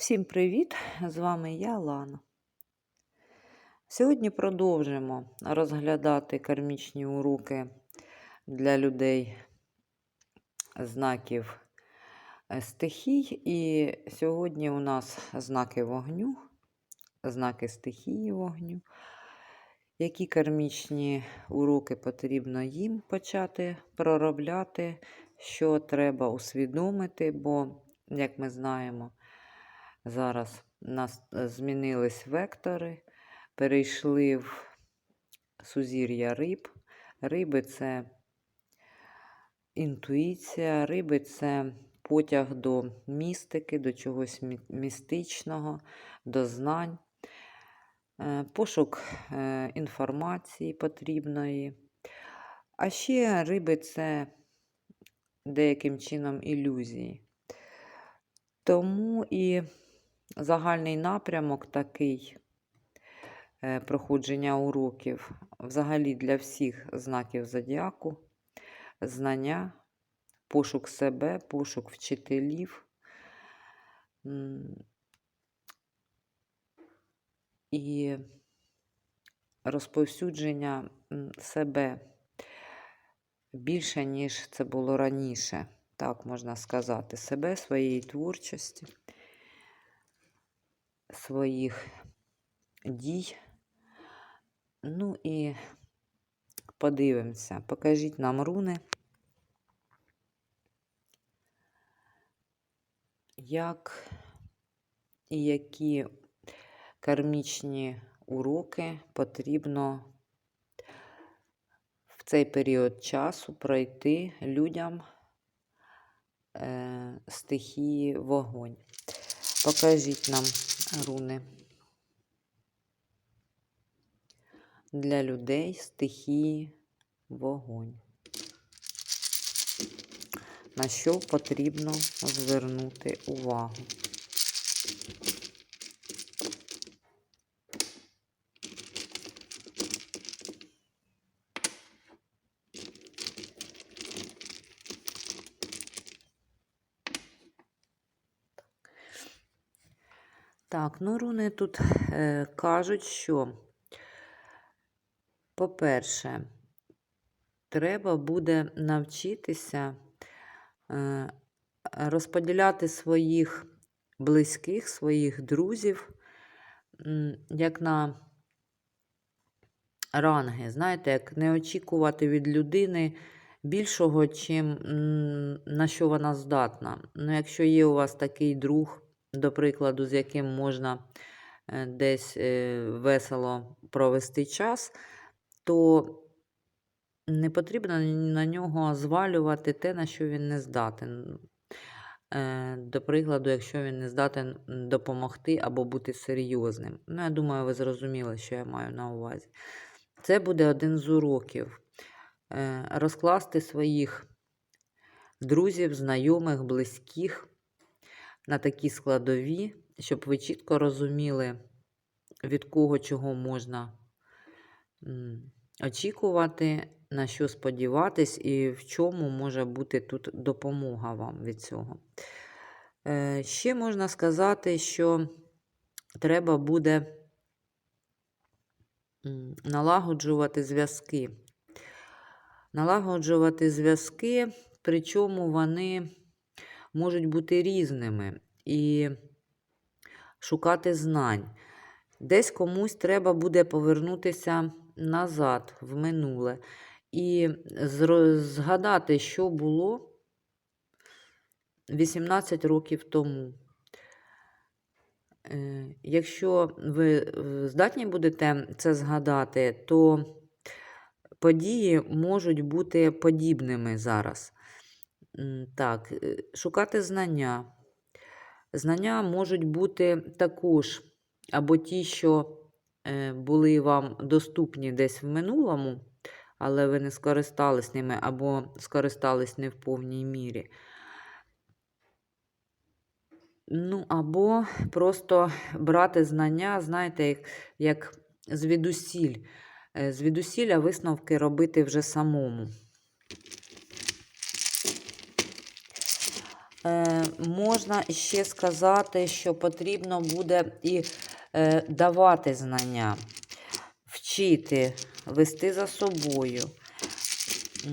Всім привіт! З вами я, Лана. Сьогодні продовжимо розглядати кармічні уроки для людей знаків е, стихій. І сьогодні у нас знаки вогню, знаки стихії вогню. Які кармічні уроки потрібно їм почати проробляти, що треба усвідомити, бо, як ми знаємо, Зараз у нас е, змінились вектори, перейшли в сузір'я риб. Риби це інтуїція, риби це потяг до містики, до чогось містичного, до знань, е, пошук е, інформації потрібної. А ще риби це деяким чином ілюзії. Тому і загальний напрямок такий е, проходження уроків взагалі для всіх знаків зодіаку, знання, пошук себе, пошук вчителів. І розповсюдження себе більше, ніж це було раніше. Так можна сказати, себе, своєї творчості своїх дій. Ну і подивимося. Покажіть нам руни. Як і які кармічні уроки потрібно в цей період часу пройти людям е, стихії вогонь. Покажіть нам руни для людей стихії вогонь. На що потрібно звернути увагу? Так, ну руни тут е, кажуть, що, по-перше, треба буде навчитися е, розподіляти своїх близьких, своїх друзів, як на ранги. Знаєте, як не очікувати від людини більшого, чим на що вона здатна. Ну, якщо є у вас такий друг, до прикладу, з яким можна е, десь е, весело провести час, то не потрібно на нього звалювати те, на що він не здатен. Е, До прикладу, якщо він не здатен допомогти або бути серйозним. Ну, я думаю, ви зрозуміли, що я маю на увазі. Це буде один з уроків. Розкласти своїх друзів, знайомих, близьких на такі складові, щоб ви чітко розуміли, від кого чого можна очікувати, на що сподіватись, і в чому може бути тут допомога вам від цього. Е, Ще можна сказати, що треба буде налагоджувати зв'язки. Налагоджувати зв'язки, причому вони можуть бути різними і шукати знань. Десь комусь треба буде повернутися назад, в минуле, і згадати, що було 18 років тому. Е, Якщо ви е, здатні будете це згадати, то події можуть бути подібними зараз. Так, е, шукати знання. Знання можуть бути також або ті, що е, були вам доступні десь в минулому, але ви не скористались ними, або скористались не в повній мірі. Ну, або просто брати знання, знаєте, як, як звідусіль. Е, Звідусіля висновки робити вже самому. Можна ще сказати, що потрібно буде і е, давати знання, вчити, вести за собою, е,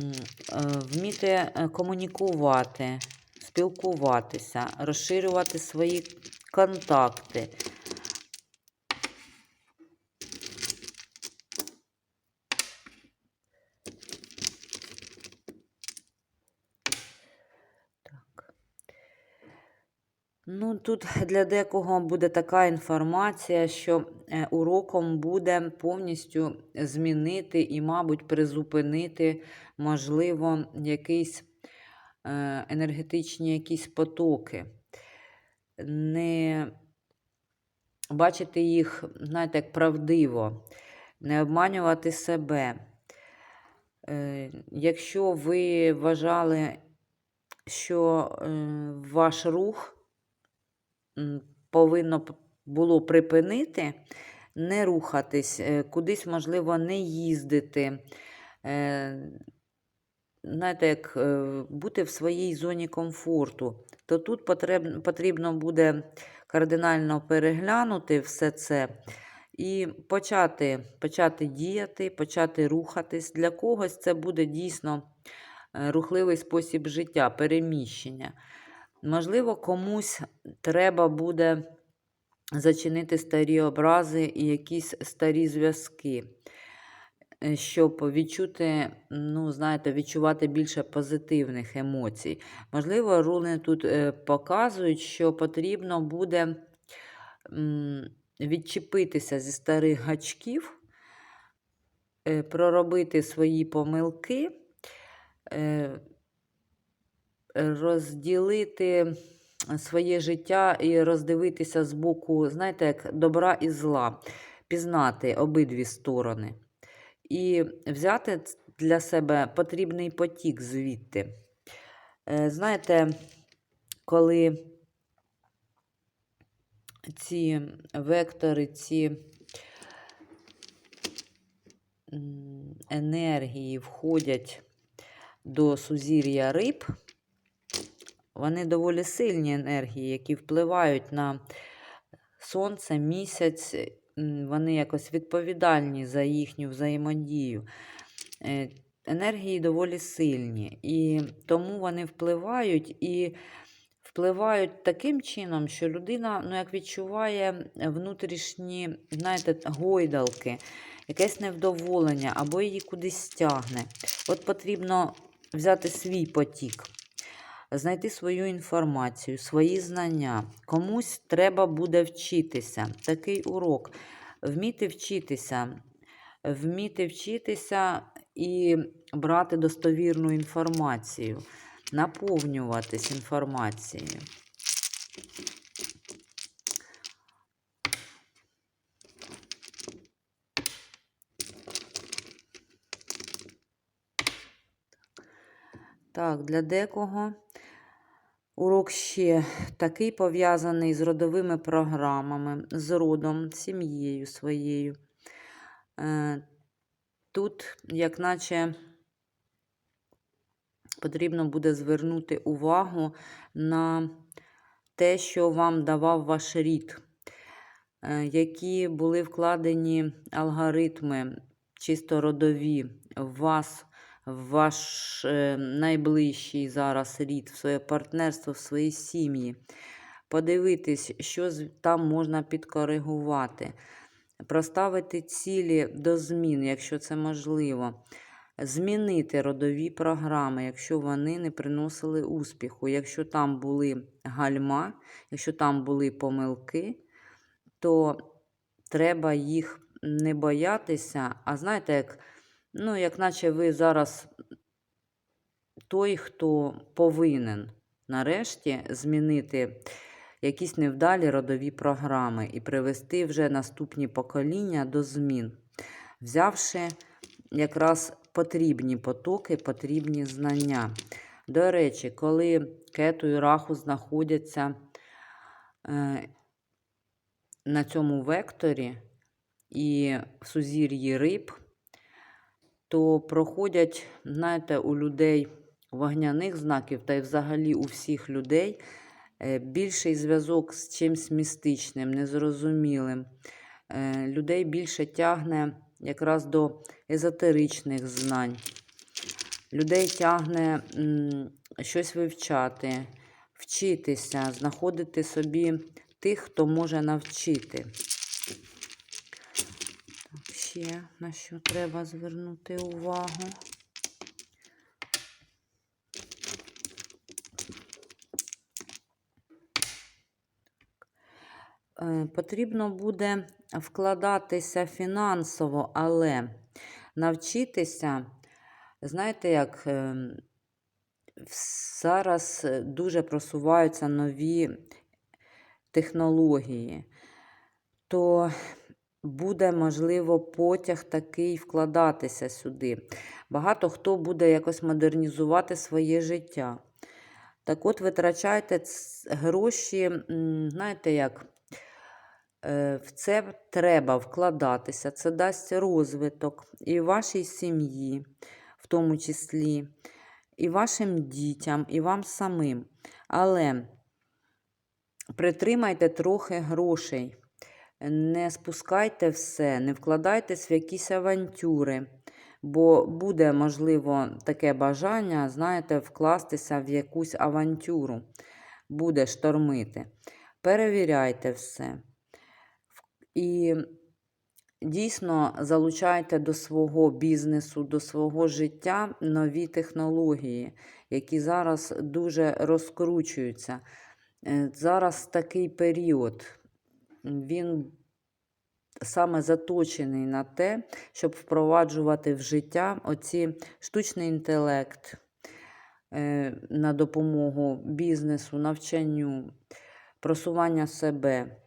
вміти е, комунікувати, спілкуватися, розширювати свої контакти. Тут для декого буде така інформація, що е, уроком буде повністю змінити і, мабуть, призупинити, можливо, якісь е, енергетичні якісь потоки. Не бачити їх, знаєте, як правдиво, не обманювати себе. Е, Якщо ви вважали, що ваш рух повинно було припинити, не рухатись, е, кудись, можливо, не їздити. Е, Знаєте, як е, бути в своїй зоні комфорту, то тут потрібно, буде кардинально переглянути все це і почати, почати діяти, почати рухатись. Для когось це буде дійсно рухливий спосіб життя, переміщення. Можливо, комусь треба буде зачинити старі образи і якісь старі зв'язки, е, щоб відчути, ну, знаєте, відчувати більше позитивних емоцій. Можливо, руни тут е, показують, що потрібно буде відчепитися зі старих гачків, е, проробити свої помилки. розділити своє життя і роздивитися з боку, знаєте, як добра і зла, пізнати обидві сторони. І взяти для себе потрібний потік звідти. Е, Знаєте, коли ці вектори, ці енергії входять до сузір'я риб, вони доволі сильні енергії, які впливають на сонце, місяць, вони якось відповідальні за їхню взаємодію. Е, Енергії доволі сильні, і тому вони впливають і впливають таким чином, що людина ну, як відчуває внутрішні, знаєте, гойдалки, якесь невдоволення або її кудись тягне. От потрібно взяти свій потік знайти свою інформацію, свої знання. Комусь треба буде вчитися. Такий урок. Вміти вчитися, вміти вчитися і брати достовірну інформацію, наповнюватись інформацією. Так, для декого урок ще такий пов'язаний з родовими програмами, з родом, сім'єю своєю. Е, Тут, як наче, потрібно буде звернути увагу на те, що вам давав ваш рід, е, які були вкладені алгоритми чисто родові в вас, ваш е, найближчий зараз рід, в своє партнерство, в свої сім'ї. Подивитись, що там можна підкоригувати, проставити цілі до змін, якщо це можливо. Змінити родові програми, якщо вони не приносили успіху. Якщо там були гальма, якщо там були помилки, то треба їх не боятися. А знаєте, як, ну, як наче ви зараз той, хто повинен нарешті змінити якісь невдалі родові програми і привести вже наступні покоління до змін, взявши якраз потрібні потоки, потрібні знання. До речі, коли кету і раху знаходяться е, на цьому векторі і в сузір'ї риб, то проходять, знаєте, у людей вогняних знаків та й взагалі у всіх людей е, більший зв'язок з чимсь містичним, незрозумілим. Е, Людей більше тягне якраз до езотеричних знань. Людей тягне щось вивчати, вчитися, знаходити собі тих, хто може навчити. Ще на що треба звернути увагу. Е, Потрібно буде вкладатися фінансово, але навчитися, знаєте, як ем, зараз е, дуже просуваються нові технології, то буде, можливо, потяг такий вкладатися сюди. Багато хто буде якось модернізувати своє життя. Так от, витрачайте гроші, знаєте як, е, в це треба вкладатися. Це дасть розвиток і вашій сім'ї, в тому числі, і вашим дітям, і вам самим. Але притримайте трохи грошей. Не спускайте все, не вкладайтесь в якісь авантюри, бо буде, можливо, таке бажання, знаєте, вкластися в якусь авантюру, буде штормити. Перевіряйте все. І дійсно залучайте до свого бізнесу, до свого життя нові технології, які зараз дуже розкручуються. Е, Зараз такий період, він саме заточений на те, щоб впроваджувати в життя оці штучний інтелект е, на допомогу бізнесу, навчанню, просування себе.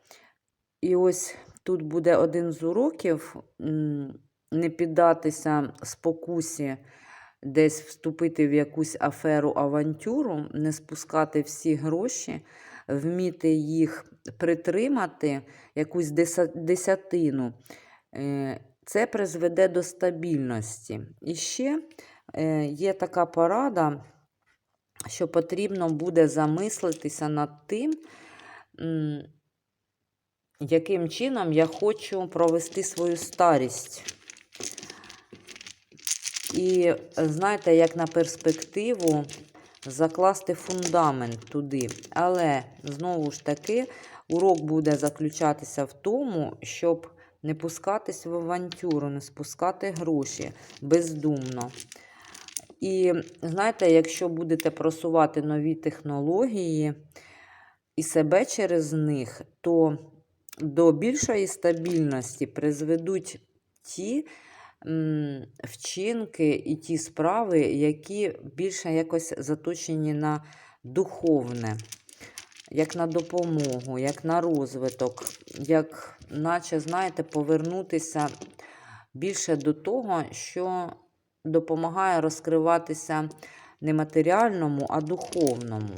І ось тут буде один з уроків не піддатися спокусі, десь вступити в якусь аферу, авантюру, не спускати всі гроші, вміти їх притримати, якусь десятину. Е, Це призведе до стабільності. І ще е, є така порада, що потрібно буде замислитися над тим, яким чином я хочу провести свою старість. І знаєте, як на перспективу закласти фундамент туди. Але знову ж таки, урок буде заключатися в тому, щоб не пускатись в авантюру, не спускати гроші бездумно. І знаєте, якщо будете просувати нові технології і себе через них, то до більшої стабільності призведуть ті вчинки і ті справи, які більше якось заточені на духовне, як на допомогу, як на розвиток, як, наче, знаєте, повернутися більше до того, що допомагає розкриватися не матеріальному, а духовному.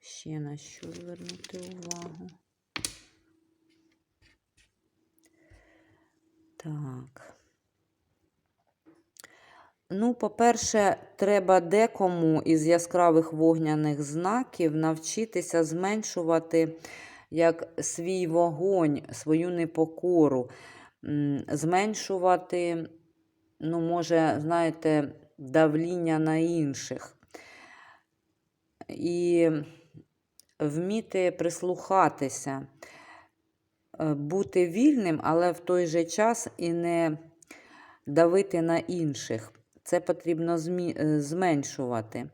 Ще на що звернути увагу. Так. Ну, по-перше, треба декому із яскравих вогняних знаків навчитися зменшувати як свій вогонь, свою непокору, зменшувати, ну, може, знаєте, давління на інших. І вміти прислухатися, бути вільним, але в той же час і не давити на інших. Це потрібно е, зменшувати.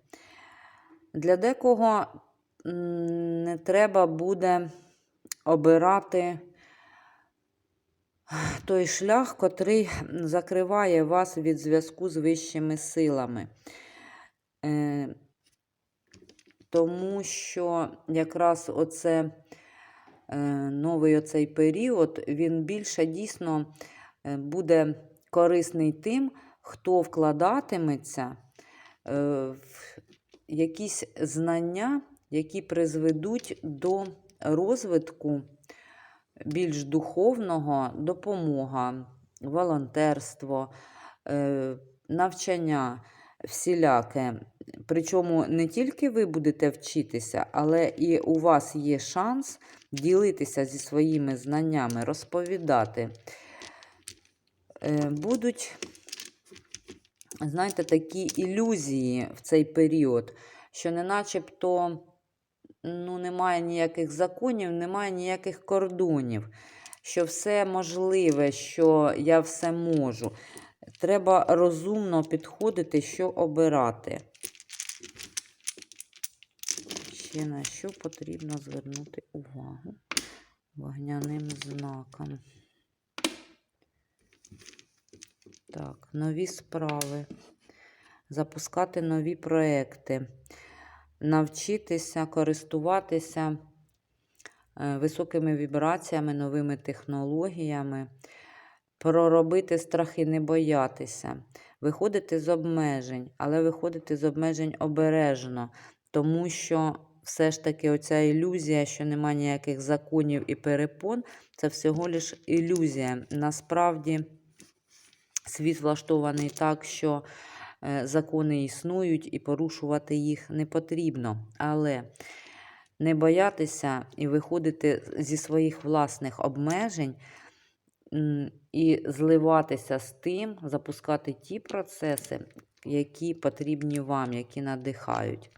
Для декого не треба буде обирати той шлях, котрий закриває вас від зв'язку з вищими силами. Е, тому що якраз оце е, новий оцей період, він більше дійсно е, буде корисний тим, хто вкладатиметься е, в якісь знання, які призведуть до розвитку більш духовного, допомога, волонтерство, е, навчання. всіляке. Причому не тільки ви будете вчитися, але і у вас є шанс ділитися зі своїми знаннями, розповідати. Е, Будуть, знаєте, такі ілюзії в цей період, що не начебто ну, немає ніяких законів, немає ніяких кордонів, що все можливе, що я все можу. Треба розумно підходити, що обирати. Ще на що потрібно звернути увагу? Вогняним знаком. Так, нові справи, запускати нові проекти, навчитися користуватися е, високими вібраціями, новими технологіями, проробити страхи, не боятися, виходити з обмежень, але виходити з обмежень обережно, тому що все ж таки оця ілюзія, що немає ніяких законів і перепон, це всього лиш ілюзія. Насправді світ влаштований так, що е, закони існують і порушувати їх не потрібно. Але не боятися і виходити зі своїх власних обмежень і зливатися з тим, запускати ті процеси, які потрібні вам, які надихають.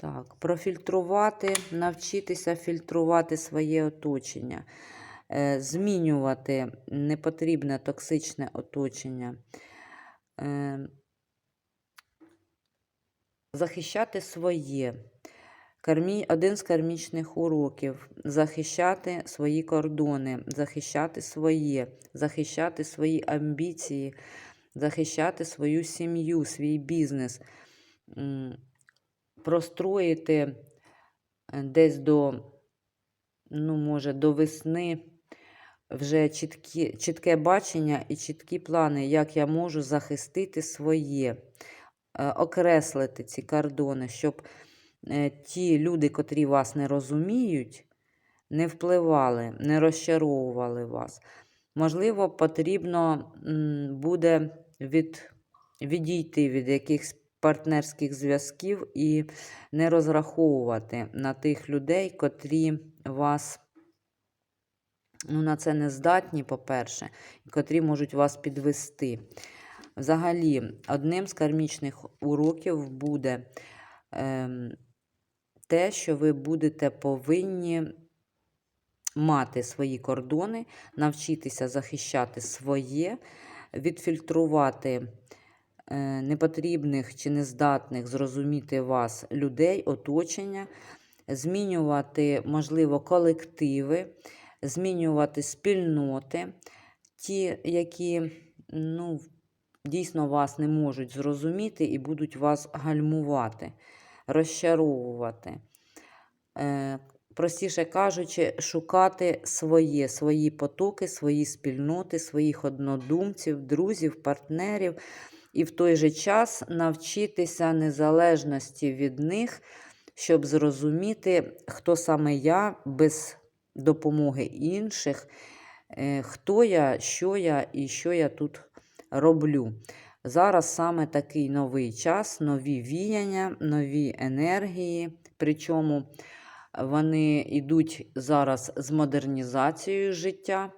Так, профільтрувати, навчитися фільтрувати своє оточення, е, змінювати непотрібне токсичне оточення, е, захищати своє. Один з кармічних уроків захищати свої кордони, захищати своє, захищати свої амбіції, захищати свою сім'ю, свій бізнес. Простроїти е, десь до, ну, може, до весни вже чіткі, чітке бачення і чіткі плани, як я можу захистити своє, е, окреслити ці кордони, щоб е, ті люди, котрі вас не розуміють, не впливали, не розчаровували вас. Можливо, потрібно буде від, відійти від якихось партнерських зв'язків і не розраховувати на тих людей, котрі вас ну, на це не здатні, по-перше, котрі можуть вас підвести. Взагалі, одним з кармічних уроків буде е, те, що ви будете повинні мати свої кордони, навчитися захищати своє, відфільтрувати непотрібних чи нездатних зрозуміти вас людей, оточення, змінювати, можливо, колективи, змінювати спільноти, ті, які ну, дійсно вас не можуть зрозуміти і будуть вас гальмувати, розчаровувати. Е, Простіше кажучи, шукати своє, свої потоки, свої спільноти, своїх однодумців, друзів, партнерів, і в той же час навчитися незалежності від них, щоб зрозуміти, хто саме я без допомоги інших, е, хто я, що я і що я тут роблю. Зараз саме такий новий час, нові віяння, нові енергії. Причому вони йдуть зараз з модернізацією життя.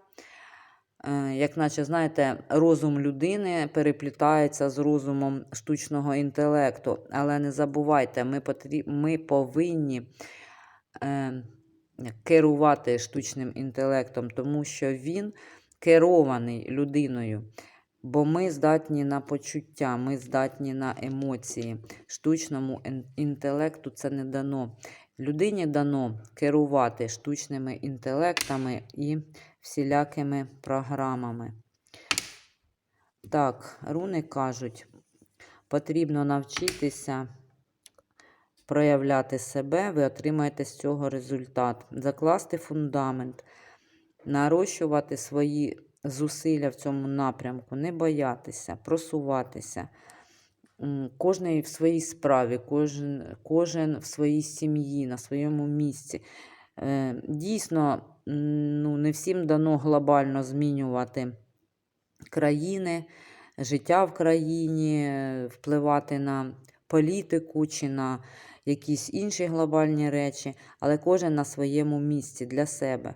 Е, Як наче, знаєте, розум людини переплітається з розумом штучного інтелекту. Але не забувайте, ми, потріб... ми повинні е, керувати штучним інтелектом, тому що він керований людиною. Бо ми здатні на почуття, ми здатні на емоції. Штучному інтелекту це не дано. Людині дано керувати штучними інтелектами і всілякими програмами. Так, руни кажуть, потрібно навчитися проявляти себе, ви отримаєте з цього результат. Закласти фундамент, нарощувати свої зусилля в цьому напрямку, не боятися, просуватися. Кожний в своїй справі, кожен, кожен в своїй сім'ї, на своєму місці. Е, Дійсно, ну, не всім дано глобально змінювати країни, життя в країні, е, впливати на політику чи на якісь інші глобальні речі, але кожен на своєму місці для себе.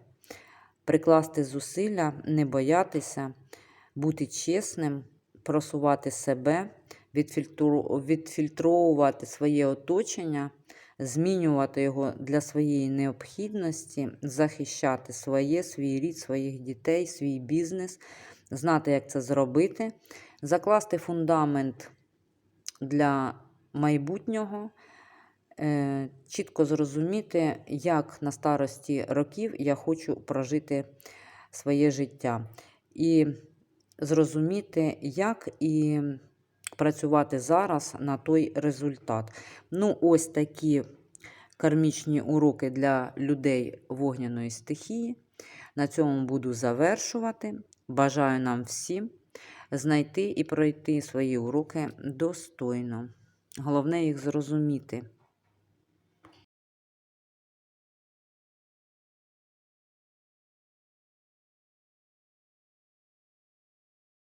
Прикласти зусилля, не боятися, бути чесним, просувати себе, відфільтровувати своє оточення, змінювати його для своєї необхідності, захищати своє, свій рід, своїх дітей, свій бізнес, знати, як це зробити, закласти фундамент для майбутнього, е, чітко зрозуміти, як на старості років я хочу прожити своє життя. І зрозуміти, як і працювати зараз на той результат. Ну, ось такі кармічні уроки для людей вогняної стихії. На цьому буду завершувати. Бажаю нам всім знайти і пройти свої уроки достойно. Головне їх зрозуміти.